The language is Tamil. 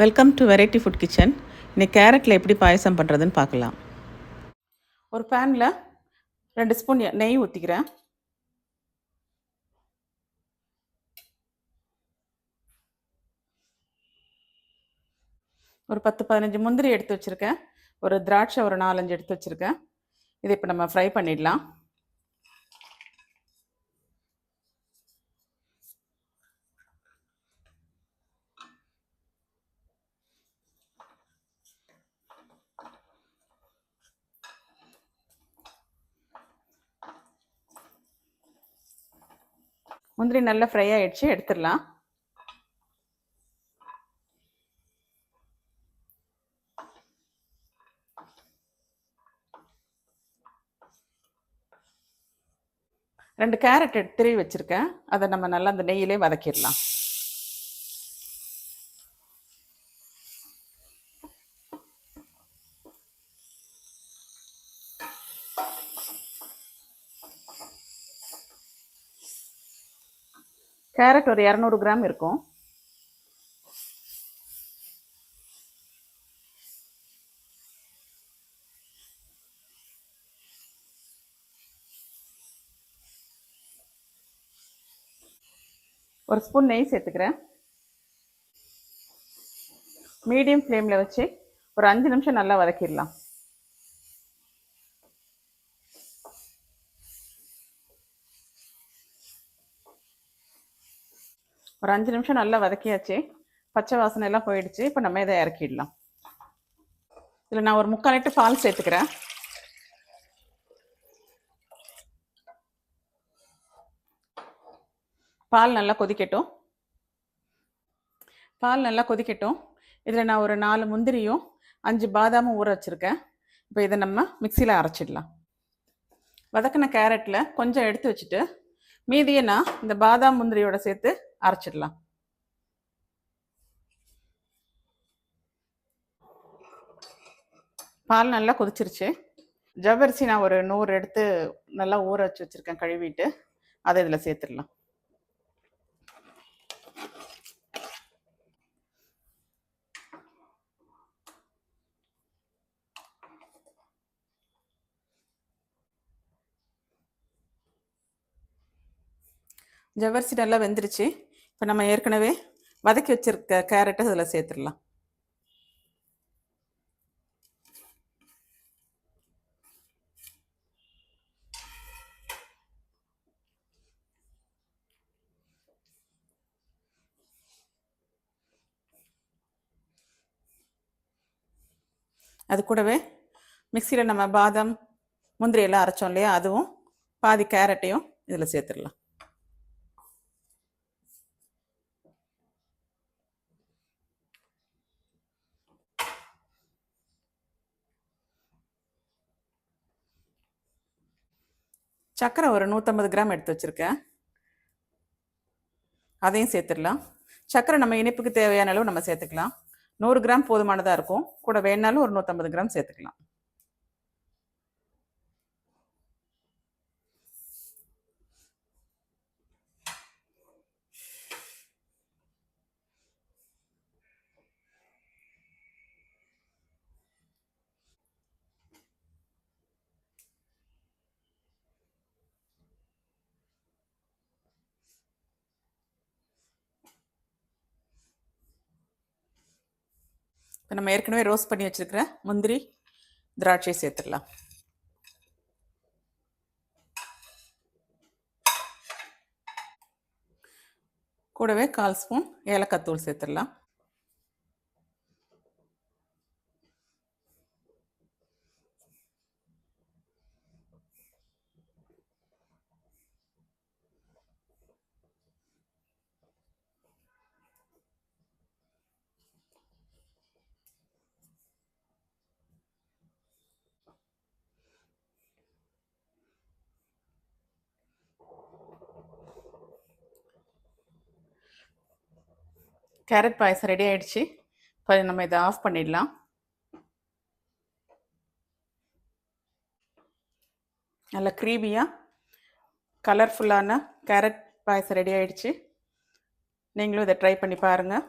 Welcome to variety food kitchen இன்னைக்கு கேரட்டில் எப்படி பாயசம் பண்ணுறதுன்னு பார்க்கலாம். ஒரு பேனில் ரெண்டு ஸ்பூன் நெய் ஊற்றிக்கிறேன் ஒரு பத்து பதினஞ்சு முந்திரி எடுத்து வச்சுருக்கேன். ஒரு திராட்சை ஒரு நாலஞ்சு எடுத்து வச்சுருக்கேன். இதை இப்போ நம்ம ஃப்ரை பண்ணிடலாம். முந்திரி நல்லா ஃப்ரை ஆகிடுச்சு எடுத்துடலாம். ரெண்டு கேரட் எடுத்து திருவி வச்சுருக்கேன். அதை நம்ம நல்லா அந்த நெய்யிலே வதக்கிடலாம். கேரட் ஒரு இரநூறு கிராம் இருக்கும். ஒரு ஸ்பூன் நெய் சேர்த்துக்கிறேன். மீடியம் ஃப்ளேமில் வச்சு ஒரு அஞ்சு நிமிஷம் நல்லா வதக்கிடலாம். ஒரு அஞ்சு நிமிஷம் நல்லா வதக்கியாச்சு. பச்சை வாசனை எல்லாம் போயிடுச்சு. இப்போ நம்ம இதை இறக்கிடலாம். இதில் நான் ஒரு முக்கால் லிட்டர் பால் சேர்த்துக்கிறேன். பால் நல்லா கொதிக்கட்டும். பால் நல்லா கொதிக்கட்டும். இதில் நான் ஒரு நாலு முந்திரியும் அஞ்சு பாதாமும் ஊற வச்சுருக்கேன். இப்போ இதை நம்ம மிக்சியில் அரைச்சிடலாம். வதக்கின கேரட்டில் கொஞ்சம் எடுத்து வச்சுட்டு மீதியை நான் இந்த பாதாம் முந்திரியோட சேர்த்து அரைச்சிடலாம். பால் நல்லா கொதிச்சிருச்சு. ஜவ்வரிசி நான் ஒரு நூறு எடுத்து நல்லா ஊற வச்சு வச்சுருக்கேன் கழுவிட்டு. அதை இதில் சேர்த்துடலாம். ஜவ்வரிசி நல்லா வெந்துருச்சு. இப்போ நம்ம ஏற்கனவே வதக்கி வச்சிருக்க கேரட்டை இதில் சேர்த்துடலாம். அது கூடவே மிக்சியில் நம்ம பாதாம் முந்திரி எல்லாம் அரைச்சோம் இல்லையா அதுவும் பாதி கேரட்டையும் இதில் சேர்த்துடலாம். சர்க்கரை ஒரு நூற்றம்பது கிராம் எடுத்து வச்சுருக்கேன். அதையும் சேர்த்துடலாம். சர்க்கரை நம்ம இனிப்புக்கு தேவையான அளவு நம்ம சேர்த்துக்கலாம். நூறு கிராம் போதுமானதாக இருக்கும். கூட வேணாலும் ஒரு நூற்றம்பது கிராம் சேர்த்துக்கலாம். இப்போ நம்ம ஏற்கனவே ரோஸ்ட் பண்ணி வச்சுருக்கிற முந்திரி திராட்சை சேர்த்துடலாம். கூடவே கால் ஸ்பூன் ஏலக்காய் தூள் சேர்த்துடலாம். கேரட் பாயசம் ரெடி ஆயிடுச்சு. இப்போ நம்ம இதை ஆஃப் பண்ணிடலாம். நல்ல க்ரீமியாக கலர்ஃபுல்லான கேரட் பாயசம் ரெடி ஆயிடுச்சு. நீங்களும் இதை ட்ரை பண்ணி பாருங்கள்